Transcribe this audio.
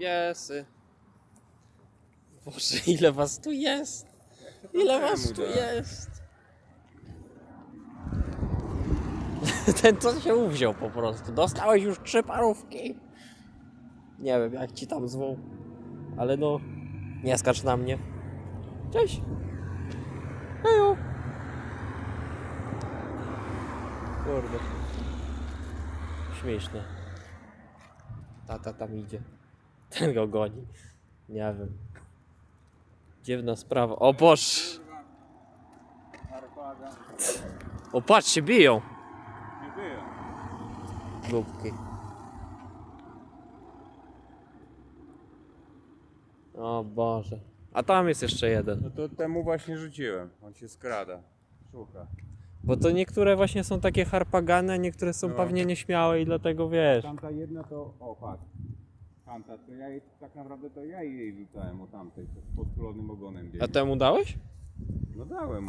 piesy. Boże, ile was tu jest? Ile was tu jest? Ten co się uwziął po prostu. Dostałeś już trzy parówki. Nie wiem jak ci tam zwą. Ale no, nie skacz na mnie. Cześć. Hejo. Kurde. Śmieszne. Tata tam idzie. Ten go goni. Nie wiem. Dziwna sprawa. O Boż! O patrz się biją. Nie było. Głupki. O Boże. A tam jest jeszcze jeden. No to temu właśnie rzuciłem. On się skrada. Szuka. Bo to niektóre właśnie są takie harpagany, a niektóre są No. pewnie nieśmiałe i dlatego wiesz. Tamta jedna to, o patrz. Tamta, to ja jej, tak naprawdę to ja jej rzucałem o tamtej, to z podkulonym ogonem A biegnie. temu dałeś? No dałem mu.